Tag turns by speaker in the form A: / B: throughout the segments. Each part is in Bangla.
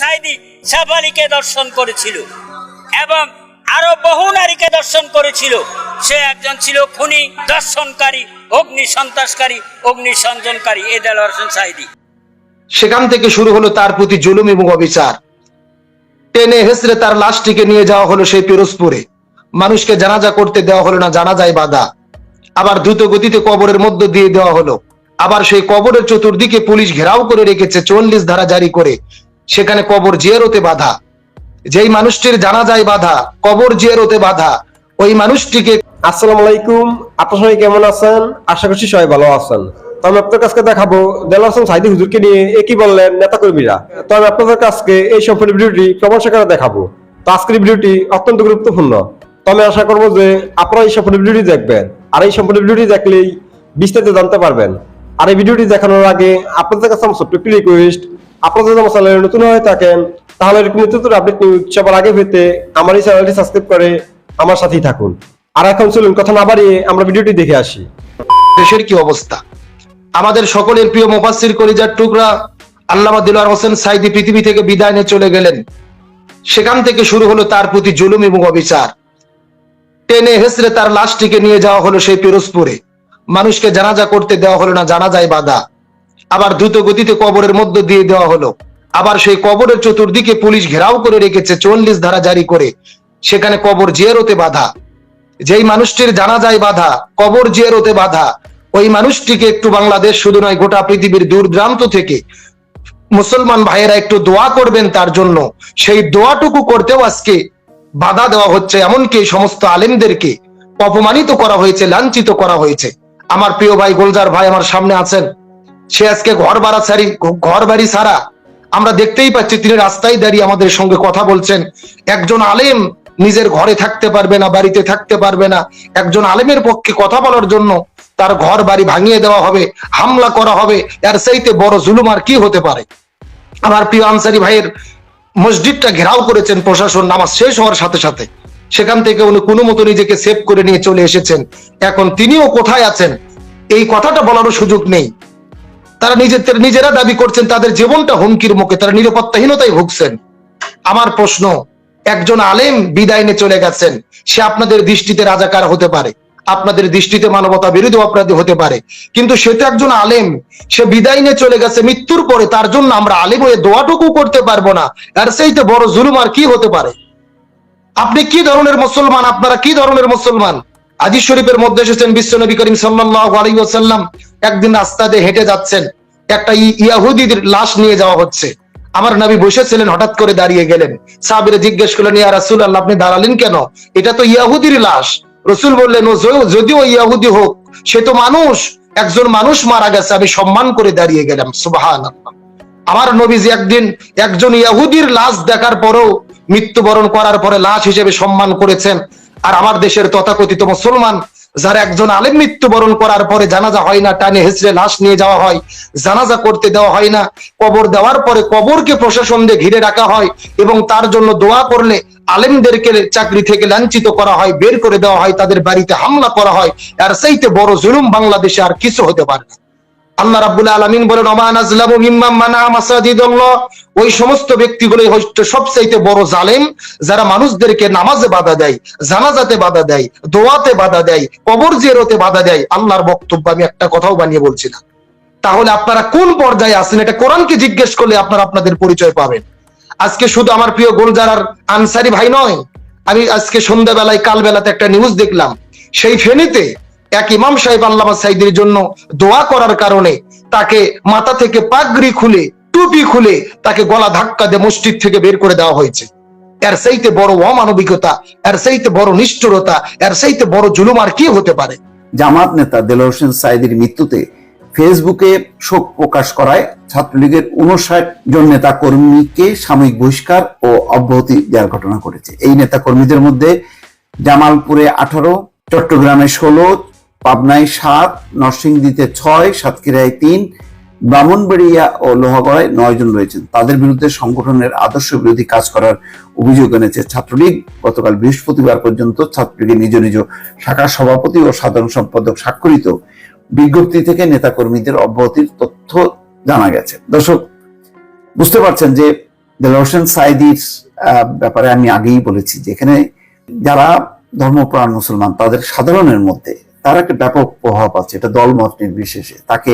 A: সাইদি সাফালিকে দর্শন করেছিল এবং আরও বহু নারীকে দর্শন করেছিল। সে একজন ছিল খুনি, দর্শনকারী, অগ্নি সন্ত্রাসকারী, অগ্নি এ সাইদি।
B: সেখান থেকে শুরু হলো তার প্রতি জুলুম এবং অবিচার। টেনে হেসড়ে তার লাশটিকে নিয়ে যাওয়া হলো সেই পিরোজপুরে। মানুষকে জানাজা করতে দেওয়া হলো না, জানাজায় বাধা। আবার দ্রুত গতিতে কবরের মধ্য দিয়ে দেওয়া হলো। আবার সেই কবরের চতুর্দিকে পুলিশ ঘেরাও করে রেখেছে, চল্লিশ ধারা জারি করে। সেখানে কবর জিয়ারতে বাধা। যেই মানুষটির জানাজায় বাধা, কবর জিয়ারতে বাধা, ওই মানুষটিকে
C: আসসালামু আলাইকুম, আপনার সবাই কেমন আছেন? আশা করছি সবাই ভালো আছেন। তো আমি আপনার কাছে দেখাবো সাইদি হুজুরকে নিয়ে তো আমি আপনাদের এই সম্পূর্ণ ভিডিওটি দেখাবো। তো আজকের ভিডিওটি অত্যন্ত গুরুত্বপূর্ণ। তো আমি আশা করব যে আপনারা এই সম্পূর্ণ ভিডিওটি দেখবেন। আর এই সম্পূর্ণ ভিডিওটি দেখলেই বিস্তারিত জানতে পারবেন। আর এই ভিডিওটি দেখানোর আগে আপনাদের কাছে আমার ছোট্ট রিকোয়েস্ট আপনারা যদি আমার চ্যানেলে নতুন হয়ে থাকেন, তাহলে এরকম আপডেট নিউজ সবার আগে পেতে আমার এই চ্যানেলটি সাবস্ক্রাইব করে আমার সাথেই থাকুন। আর এখন চলুন, কথা না বাড়িয়ে আমরা ভিডিওটি দেখে আসি।
B: দেশের কি অবস্থা? আমাদের সকলের প্রিয় মুফাসসির কলিজার টুকরা আল্লামা দিলওয়ার হোসেন সাইদি পৃথিবী থেকে বিদায় নিয়ে চলে গেলেন। সেখান থেকে শুরু হলো তার প্রতি জুলুম এবং অবিচার। টেনে হেসড়ে তার লাশটিকে নিয়ে যাওয়া হলো সেই পিরোজপুরে। মানুষকে জানাজা করতে দেওয়া হলো না, জানাজায় বাধা। আবার দ্রুত গতিতে কবরের মধ্য দিয়ে দেওয়া হলো। আবার সেই কবরের চতুর্দিকে পুলিশ ঘেরাও করে রেখেছে চল্লিশ ধারা জারি করে। সেখানে কবর জিয়ারতে বাধা। যেই মানুষটির জানা যায় বাধা, কবর জিয়ারতে বাধা, ওই মানুষটিকে একটু বাংলাদেশ শুধু নয়, গোটা পৃথিবীর দূর দূরান্ত থেকে মুসলমান ভাইয়েরা একটু দোয়া করবেন তার জন্য। সেই দোয়াটুকু করতেও আজকে বাধা দেওয়া হচ্ছে। এমনকি সমস্ত আলেমদেরকে অপমানিত করা হয়েছে, লাঞ্ছিত করা হয়েছে। আমার প্রিয় ভাই গোলজার ভাই আমার সামনে আছেন। সে আজকে ঘর বাড়া ছাড়ি ঘর বাড়ি ছাড়া আমরা দেখতেই পাচ্ছি তিনি রাস্তায় দাঁড়িয়ে আমাদের সঙ্গে কথা বলছেন। একজন আলেম নিজের ঘরে থাকতে পারবে না, বাড়িতে থাকতে পারবে না। একজন আলেমের পক্ষে কথা বলার জন্য তার ঘর বাড়ি ভাঙিয়ে দেওয়া হবে, হামলা করা হবে। এর চাইতে বড় জুলুম আর কি হতে পারে? আমার প্রিয় আনসারি ভাইয়ের মসজিদটা ঘেরাও করেছেন প্রশাসন, নামাজ শেষ হওয়ার সাথে সাথে। সেখান থেকে উনি কোনো মতো নিজেকে সেভ করে নিয়ে চলে এসেছেন। এখন তিনিও কোথায় আছেন? এই কথাটা বলারও সুযোগ নেই। তারা নিজেদের নিজেরা দাবি করছেন, তাদের জীবনটা হুমকির মুখে, তারা নিরাপত্তাহীনতায় ভুগছেন। আমার প্রশ্ন, একজন আলেম বিদায় চলে গেছেন, সে আপনাদের দৃষ্টিতে রাজাকার হতে পারে। আপনাদের দৃষ্টিতে মানবতা বিরোধী অপরাধী হতে পারে। কিন্তু সে তো একজন আলেম, সে বিদায় চলে গেছে মৃত্যুর পরে, তার জন্য আমরা আলেম হয়ে দোয়াটুকু করতে পারব না। আর সেইতে বড় জুলুম আর কি হতে পারে? আপনি কি ধরনের মুসলমান? আপনারা কি ধরনের মুসলমান? হাদিস শরীফের মধ্যে এসেছেন বিশ্ব নবী করিম সাল্লাল্লাহু আলাইহি ওয়াসাল্লাম। একদিন রাস্তা দিয়ে হেঁটে যাচ্ছেন, একটা ইয়াহুদিদের লাশ নিয়ে যাওয়া হচ্ছে। আমার নবী বসেছিলেন, হঠাৎ করে দাঁড়িয়ে গেলেন। সাহাবীরা জিজ্ঞেস করলেন, ইয়া রাসূলুল্লাহ, আপনি দাঁড়ালেন কেন? এটা তো ইয়াহুদির লাশ। রসুল বললেন, "ও যদিও ইয়াহুদি হোক, সে তো মানুষ। একজন মানুষ মারা গেছে, আমি সম্মান করে দাঁড়িয়ে গেলাম। সুবহানাল্লাহ। আমার নবীজি একদিন একজন ইয়াহুদির লাশ দেখার পরেও মৃত্যুবরণ করার পরে লাশ হিসেবে সম্মান করেছেন। আর আমার দেশের তথাকথিত মুসলমান যারা একজন আলেম মৃত্যুবরণ করার পরে জানাজা হয় না, টানে হেসড়ে লাশ নিয়ে যাওয়া হয়, জানাজা করতে দেওয়া হয় না, কবর দেওয়ার পরে কবরকে প্রশাসন দিয়ে ঘিরে রাখা হয় এবং তার জন্য দোয়া করলে আলেমদেরকে চাকরি থেকে লাঞ্ছিত করা হয়, বের করে দেওয়া হয়, তাদের বাড়িতে হামলা করা হয়। আর সেইতে বড় জুলুম বাংলাদেশে আর কিছু হতে পারে না। আল্লাহ রাব্বুল আলামিন বলেন ওমান আজলামু মিম্মান মানা মাসাজিদাল্লাহ। ওই সমস্ত ব্যক্তিগুলোই হচ্ছে সবচাইতে বড় জালেম, যারা মানুষদেরকে নামাজে বাধা দেয়, জানাজাতে বাধা দেয়, দোয়াতে বাধা দেয়, কবর জিয়ারতে বাধা দেয়। আল্লাহর বক্তব্য আমি একটা কথাও বানিয়ে বলছি না। তাহলে আপনারা কোন পর্যায়ে আছেন? এটা কোরআনকে জিজ্ঞেস করলে আপনারা আপনাদের পরিচয় পাবেন। আজকে শুধু আমার প্রিয় গোলজার আর আনসারি ভাই নয়, আমি আজকে সন্ধ্যাবেলায় কাল বেলাতে একটা নিউজ দেখলাম। সেই ফেনীতে এক ইমাম সাহেব আল্লামা সাইদের জন্য দোয়া করার কারণে তাকে মাথা থেকে পাগড়ি খুলে, টুপি খুলে তাকে গলা ধাক্কা দিয়ে মসজিদ থেকে বের করে দেওয়া হয়েছে। এর সেইতে বড় অমানবিকতা, এর সেইতে বড় নিষ্ঠুরতা, এর সেইতে বড় জুলুম আর কি হতে পারে?
D: জামাত নেতা দেলোয়ার হোসেন সাইদির মৃত্যুতে ফেসবুকে শোক প্রকাশ করায় ছাত্রলীগের উনষাট জন নেতা কর্মীকে সাময়িক বহিষ্কার ও অব্যাহতি দেওয়ার ঘটনা ঘটেছে। এই নেতা কর্মীদের মধ্যে জামালপুরে আঠারো, চট্টগ্রামে ষোলো পাবনায় সাত, নরসিংদীতে ছয়, সাতক্ষীরায় তিন, ব্রাহ্মণবাড়িয়া ও লোহাগড়ায় নয় জন রয়েছেন। তাদের বিরুদ্ধে সংগঠনের আদর্শ বিরোধী কাজ করার অভিযোগ এনেছে ছাত্রলীগ। গতকাল বৃহস্পতিবার পর্যন্ত ছাত্রলীগের নিজ নিজ শাখা সভাপতি ও সাধারণ সম্পাদক স্বাক্ষরিত বিজ্ঞপ্তি থেকে নেতাকর্মীদের অব্যাহতির তথ্য জানা গেছে। দর্শক, বুঝতে পারছেন যে হোসেন সাইদির ব্যাপারে আমি আগেই বলেছি যেখানে যারা ধর্মপ্রাণ মুসলমান, তাদের সাধারণের মধ্যে তার একটা ব্যাপক প্রভাব আছে, এটা দলমত নির্বিশেষে। তাকে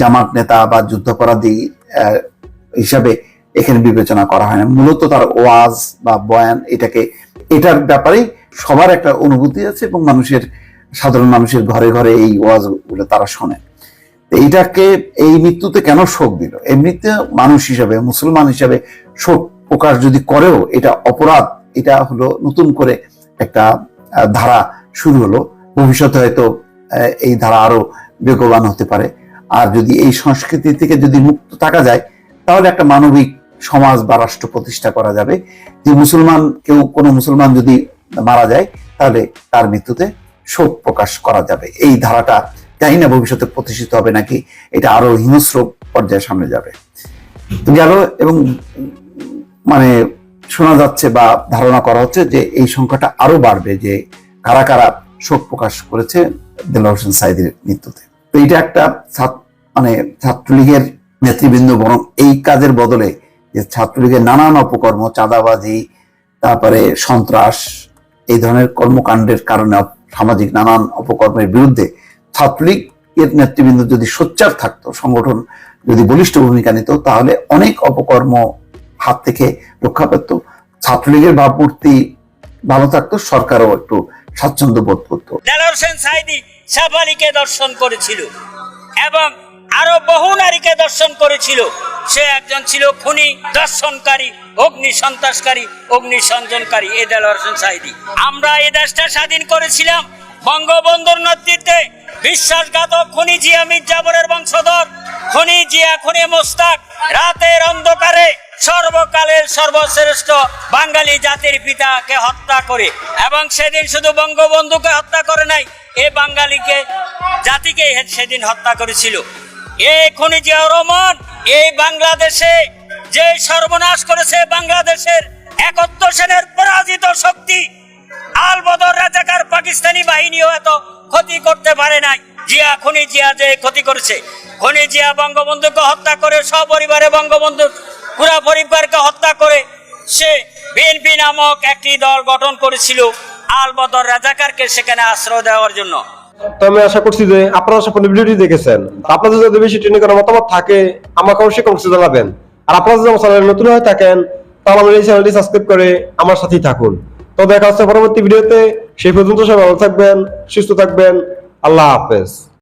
D: জামাত নেতা বা যুদ্ধাপরাধী হিসাবে এখানে বিবেচনা করা হয় না। মূলত তার ওয়াজ বা বয়ান এটাকে, এটার ব্যাপারেই সবার একটা অনুভূতি আছে এবং মানুষের, সাধারণ মানুষের ঘরে ঘরে এই ওয়াজগুলো তারা শোনে। এইটাকে, এই মৃত্যুতে কেন শোক দিল? এমনিতে মানুষ হিসাবে, মুসলমান হিসাবে শোক প্রকাশ যদি করেও এটা অপরাধ, এটা হলো নতুন করে একটা ধারা শুরু হলো। ভবিষ্যতে হয়তো এই ধারা আরও বেগবান হতে পারে। আর যদি এই সংস্কৃতি থেকে যদি মুক্ত থাকা যায়, তাহলে একটা মানবিক সমাজ বা রাষ্ট্র প্রতিষ্ঠা করা যাবে। যে মুসলমান, কেউ কোনো মুসলমান যদি মারা যায়, তাহলে তার মৃত্যুতে শোক প্রকাশ করা যাবে। এই ধারাটা জানি না ভবিষ্যতে প্রতিষ্ঠিত হবে নাকি, এটা আরও হিংস্র পর্যায়ে সামনে যাবে। গেল এবং মানে শোনা যাচ্ছে বা ধারণা করা হচ্ছে যে এই সংখ্যাটা আরও বাড়বে, যে কারা কারা শোক প্রকাশ করেছে দেলোয়ার হোসেন সাইদের মৃত্যুতে তো এটা একটা মানে ছাত্রলীগের নেতৃবৃন্দ বরং এই কাজের বদলে যে ছাত্রলীগের নানান অপকর্ম, চাঁদাবাজি, তারপরে সন্ত্রাস, এই ধরনের কর্মকাণ্ডের কারণে সামাজিক নানান অপকর্মের বিরুদ্ধে ছাত্রলীগ এর নেতৃবৃন্দ যদি সোচ্চার থাকতো, সংগঠন যদি বলিষ্ঠ ভূমিকা নিত, তাহলে অনেক অপকর্ম হাত থেকে রক্ষা পেত। ছাত্রলীগের ভাবমূর্তি ভালো থাকতো, সরকারও একটু স্বাচ্ছন্দ্য বোধ করতো।
A: সাইদি সাফালিকে দর্শন করেছিল এবং আরও বহু নারীকে দর্শন করেছিল। সে একজন ছিল খুনি, দর্শনকারী, অগ্নি সন্ত্রাসকারী, অগ্নি সঞ্জনকারী, এ দেলোয়ার হোসেন সাইদি। আমরা এই দেশটা স্বাধীন করেছিলাম। বঙ্গবন্ধুর নেতৃত্বে বিশ্বাসঘাতক খুনি জিয়া মির্জাবরের বংশধর, খুনি জিয়া খুনি মোস্তাক, রাতের অন্ধকারে সর্বকালের সর্বশ্রেষ্ঠ বাঙালি জাতির পিতাকে হত্যা করে এবং সেদিন শুধু বঙ্গবন্ধুকে হত্যা করে নাই, এ বাঙালিকে জাতিকে সেদিন হত্যা করেছিল। এ খুনি জিয়াউর রহমান এই বাংলাদেশে যে সর্বনাশ করেছে বাংলাদেশের একত্র সেনের পরাজিত শক্তি আল বদর রাজাকার পাকিস্তানি বাহিনীও এত ক্ষতি করতে পারে নাই। জিয়া, খনি জিয়া যে ক্ষতি করেছে, খনি জিয়া বঙ্গবন্ধুকে হত্যা করে সপরিবারে বঙ্গবন্ধু পুরা পরিবারকে হত্যা করে সে বিএনপি নামক একটি দল গঠন করেছিল আল বদর রাজাকারকে সেখানে আশ্রয় দেওয়ার জন্য।
C: তো আমি আশা করছি যে আপনারা দেখেছেন। আপনাদের যদি বেশি ট্রেনিং করার মতামত থাকে জানাবেন। আর আপনারা যদি আমার নতুন হয়ে থাকেন, তাহলে আমার এই চ্যানেলটি সাবস্ক্রাইব করে আমার সাথেই থাকুন। তো দেখা হচ্ছে পরবর্তী ভিডিওতে। সেই পর্যন্ত সবাই ভালো থাকবেন, সুস্থ থাকবেন। আল্লাহ হাফেজ।